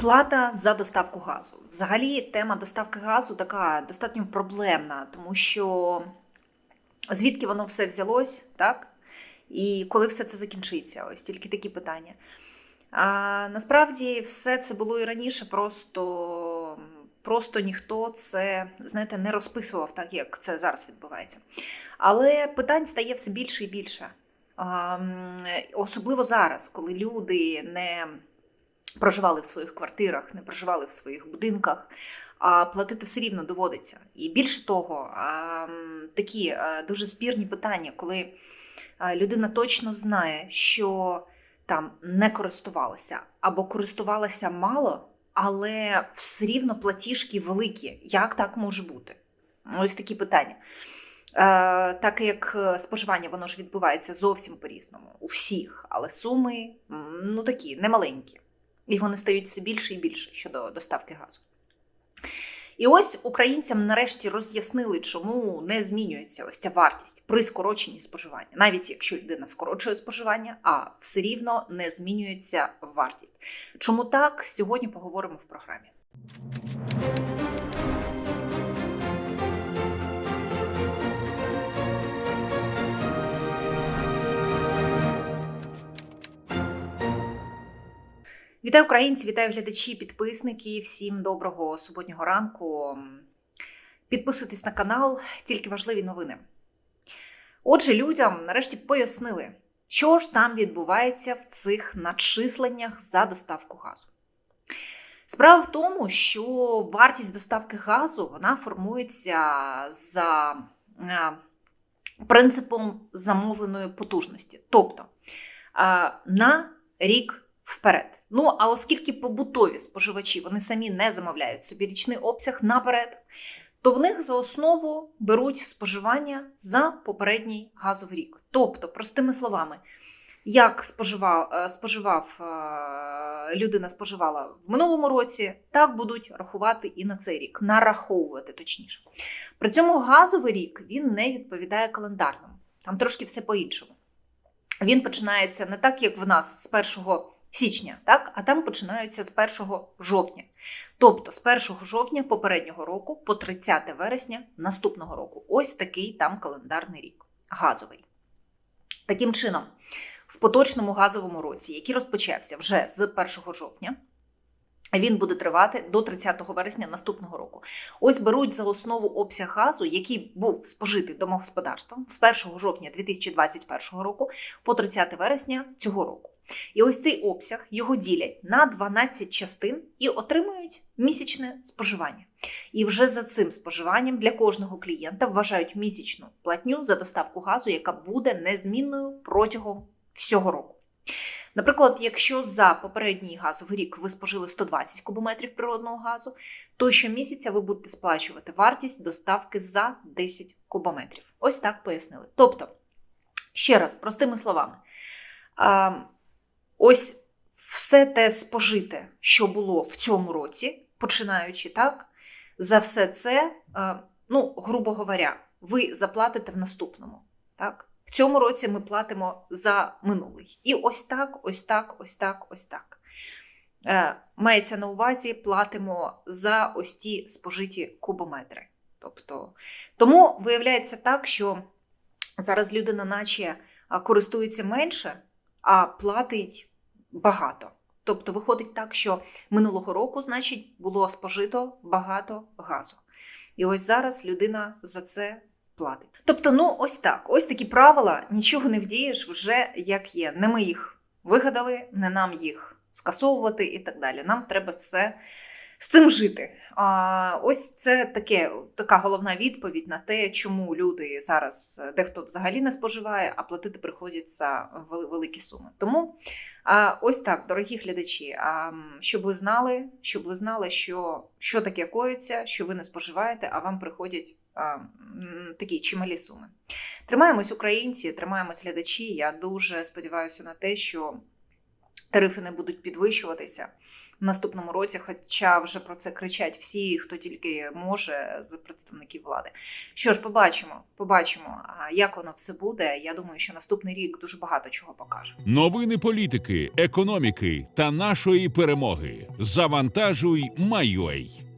Плата за доставку газу. Взагалі, тема доставки газу така достатньо проблемна, тому що звідки воно все взялось, так? І коли все це закінчиться? Ось тільки такі питання. А насправді все це було і раніше, просто, просто ніхто це, знаєте, не розписував так, як це зараз відбувається. Але питань стає все більше і більше. А, Особливо зараз, коли люди не проживали в своїх квартирах, не проживали в своїх будинках, а платити все рівно доводиться. І більше того, такі дуже спірні питання, коли людина точно знає, що там не користувалася або користувалася мало, але все рівно платіжки великі. Як так може бути? Ось такі питання. Е, Так як е, споживання воно ж відбувається зовсім по-різному у всіх, але суми ну такі немаленькі. І вони стають все більше і більше щодо доставки газу. І ось українцям нарешті роз'яснили, чому не змінюється ось ця вартість при скороченні споживання, навіть якщо людина скорочує споживання, а все рівно не змінюється вартість. Чому так? Сьогодні поговоримо в програмі. Вітаю українці, вітаю глядачі, підписники. Всім доброго суботнього ранку. Підписуйтесь на канал, тільки важливі новини. Отже, людям нарешті пояснили, що ж там відбувається в цих начисленнях за доставку газу. Справа в тому, що вартість доставки газу вона формується за е, принципом замовленої потужності. Тобто е, на рік вперед. Ну а оскільки побутові споживачі вони самі не замовляють собі річний обсяг наперед, то в них за основу беруть споживання за попередній газовий рік. Тобто, простими словами, як споживав, е, споживав е, людина споживала в минулому році, так будуть рахувати і на цей рік, нараховувати точніше. При цьому газовий рік він не відповідає календарному. Там трошки все по-іншому. Він починається не так, як в нас з 1 січня, так? а там починаються з 1 жовтня. Тобто з 1 жовтня попереднього року по 30 вересня наступного року. Ось такий там календарний рік газовий. Таким чином, в поточному газовому році, який розпочався вже з 1 жовтня, він буде тривати до 30 вересня наступного року. Ось беруть за основу обсяг газу, який був спожитий домогосподарством з 1 жовтня 2021 року по 30 вересня цього року. І ось цей обсяг його ділять на 12 частин і отримують місячне споживання. І вже за цим споживанням для кожного клієнта вважають місячну платню за доставку газу, яка буде незмінною протягом всього року. Наприклад, якщо за попередній газовий рік ви спожили 120 кубометрів природного газу, то щомісяця ви будете сплачувати вартість доставки за 10 кубометрів. Ось так пояснили. Тобто, ще раз, простими словами, а, ось все те спожите, що було в цьому році, починаючи так, за все це, ну, грубо говоря, ви заплатите в наступному. Так? В цьому році ми платимо за минулий. І ось так, ось так, ось так, ось так. Е, Мається на увазі, платимо за ось ті спожиті кубометри. Тобто, тому виявляється так, що зараз людина, наче користується менше, а платить багато. Тобто, виходить так, що минулого року, значить, було спожито багато газу. І ось зараз людина за це платить. Тобто, ну ось так, ось такі правила, нічого не вдієш вже як є. Не ми їх вигадали, не нам їх скасовувати і так далі. Нам треба це з цим жити. А, Ось це таке, така головна відповідь на те, чому люди зараз дехто взагалі не споживає, а платити приходяться вели- великі суми. Тому а, ось так, дорогі глядачі, а, щоб ви знали, щоб ви знали, що, що таке коїться, що ви не споживаєте, а вам приходять а, такі чималі суми. Тримаємось, українці, тримаємось глядачі. Я дуже сподіваюся на те, що тарифи не будуть підвищуватися. В наступному році, хоча вже про це кричать всі, хто тільки може з представників влади. Що ж, побачимо, побачимо, як воно все буде. Я думаю, що наступний рік дуже багато чого покаже. Новини політики, економіки та нашої перемоги. Завантажуй, Майой.